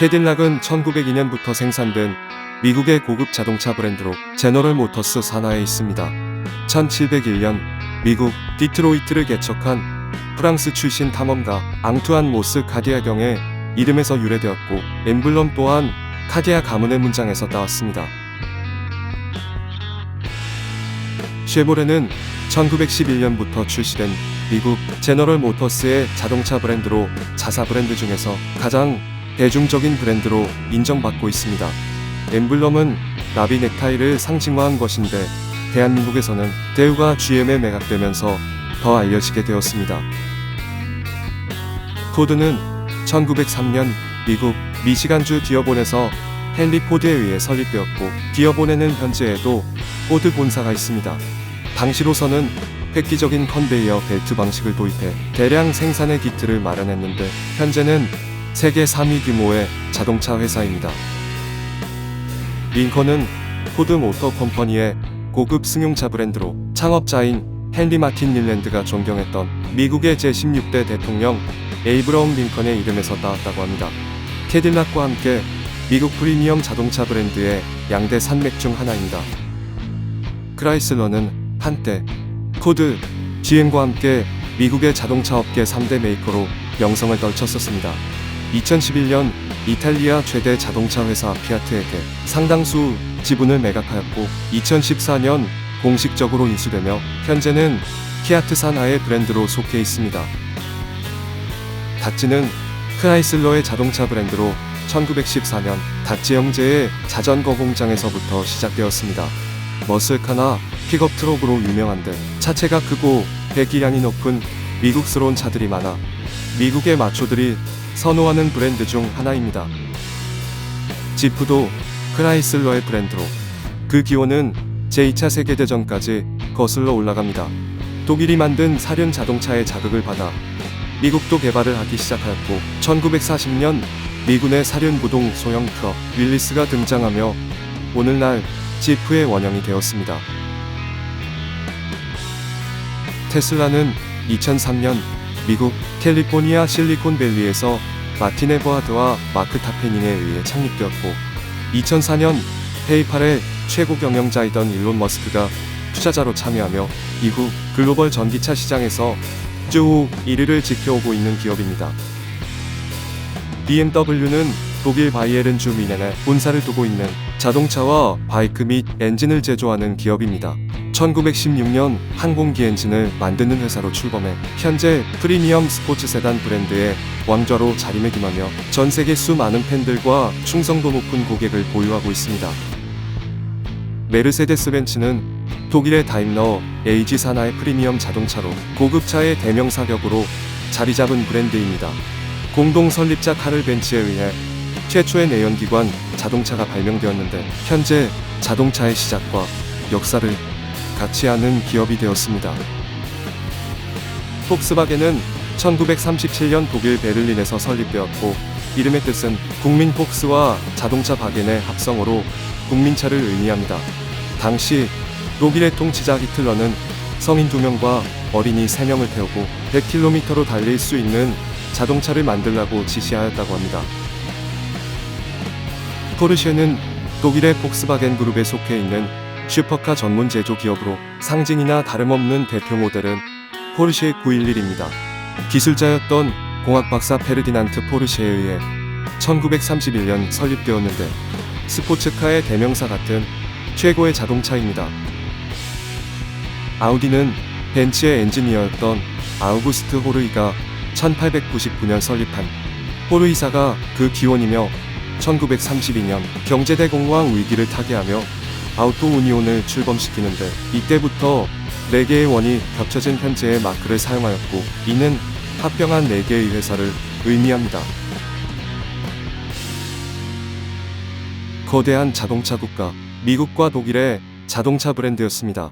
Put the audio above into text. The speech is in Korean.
캐딜락은 1902년부터 생산된 미국의 고급 자동차 브랜드로 제너럴 모터스 산하에 있습니다. 1701년 미국 디트로이트를 개척한 프랑스 출신 탐험가 앙투안 모스 카디아 경의 이름에서 유래되었고 엠블럼 또한 카디아 가문의 문장에서 따왔습니다. 쉐보레는 1911년부터 출시된 미국 제너럴 모터스의 자동차 브랜드로 자사 브랜드 중에서 가장 대중적인 브랜드로 인정받고 있습니다. 엠블럼은 나비 넥타이를 상징화한 것인데 대한민국에서는 대우가 GM에 매각되면서 더 알려지게 되었습니다. 포드는 1903년 미국 미시간주 디어본에서 헨리 포드에 의해 설립되었고 디어본에는 현재에도 포드 본사가 있습니다. 당시로서는 획기적인 컨베이어 벨트 방식을 도입해 대량 생산의 기틀을 마련했는데 현재는 세계 3위 규모의 자동차 회사입니다. 링컨은 포드 모터 컴퍼니의 고급 승용차 브랜드로 창업자인 헨리 마틴 닐랜드가 존경했던 미국의 제16대 대통령 에이브러움 링컨의 이름에서 따왔다고 합니다. 캐딜락과 함께 미국 프리미엄 자동차 브랜드의 양대 산맥 중 하나입니다. 크라이슬러는 한때 포드, GM과 함께 미국의 자동차 업계 3대 메이커로 명성을 떨쳤었습니다. 2011년 이탈리아 최대 자동차 회사 피아트에게 상당수 지분을 매각하였고 2014년 공식적으로 인수되며 현재는 피아트 산하의 브랜드로 속해 있습니다. 다찌는 크라이슬러의 자동차 브랜드로 1914년 다찌 형제의 자전거 공장에서부터 시작되었습니다. 머슬카나 픽업 트럭으로 유명한데 차체가 크고 배기량이 높은 미국스러운 차들이 많아 미국의 마초들이 선호하는 브랜드 중 하나입니다. 지프도 크라이슬러의 브랜드로 그 기원은 제2차 세계대전까지 거슬러 올라갑니다. 독일이 만든 사륜 자동차의 자극을 받아 미국도 개발을 하기 시작하였고 1940년 미군의 사륜 부동 소형 트럭 윌리스가 등장하며 오늘날 지프의 원형이 되었습니다. 테슬라는 2003년 미국 캘리포니아 실리콘밸리에서 마틴 에버하드와 마크 타페닌에 의해 창립되었고 2004년 페이팔의 최고 경영자이던 일론 머스크가 투자자로 참여하며 이후 글로벌 전기차 시장에서 쭉 1위를 지켜오고 있는 기업입니다. BMW는 독일 바이에른 주 미넨에 본사를 두고 있는 자동차와 바이크 및 엔진을 제조하는 기업입니다. 1916년 항공기 엔진을 만드는 회사로 출범해 현재 프리미엄 스포츠 세단 브랜드의 왕좌로 자리매김하며 전 세계 수많은 팬들과 충성도 높은 고객을 보유하고 있습니다. 메르세데스 벤츠는 독일의 다임러 AG 산하의 프리미엄 자동차로 고급차의 대명 사격으로 자리 잡은 브랜드입니다. 공동 설립자 카를 벤츠에 의해 최초의 내연기관 자동차가 발명되었는데 현재 자동차의 시작과 역사를 같이 하는 기업이 되었습니다. 폭스바겐은 1937년 독일 베를린에서 설립되었고 이름의 뜻은 국민 폭스와 자동차 바겐의 합성어로 국민차를 의미합니다. 당시 독일의 통치자 히틀러는 성인 2명과 어린이 3명을 태우고 100km로 달릴 수 있는 자동차를 만들라고 지시하였다고 합니다. 포르쉐는 독일의 폭스바겐 그룹에 속해 있는 슈퍼카 전문 제조 기업으로 상징이나 다름없는 대표 모델은 포르쉐 911입니다. 기술자였던 공학 박사 페르디난트 포르쉐에 의해 1931년 설립되었는데 스포츠카의 대명사 같은 최고의 자동차입니다. 아우디는 벤츠의 엔지니어였던 아우구스트 호르이가 1899년 설립한 호르이사가 그 기원이며 1932년 경제대공황 위기를 타개하며 아우토 우니온을 출범시키는데 이때부터 4개의 원이 겹쳐진 현재의 마크를 사용하였고 이는 합병한 4개의 회사를 의미합니다. 거대한 자동차 국가 미국과 독일의 자동차 브랜드였습니다.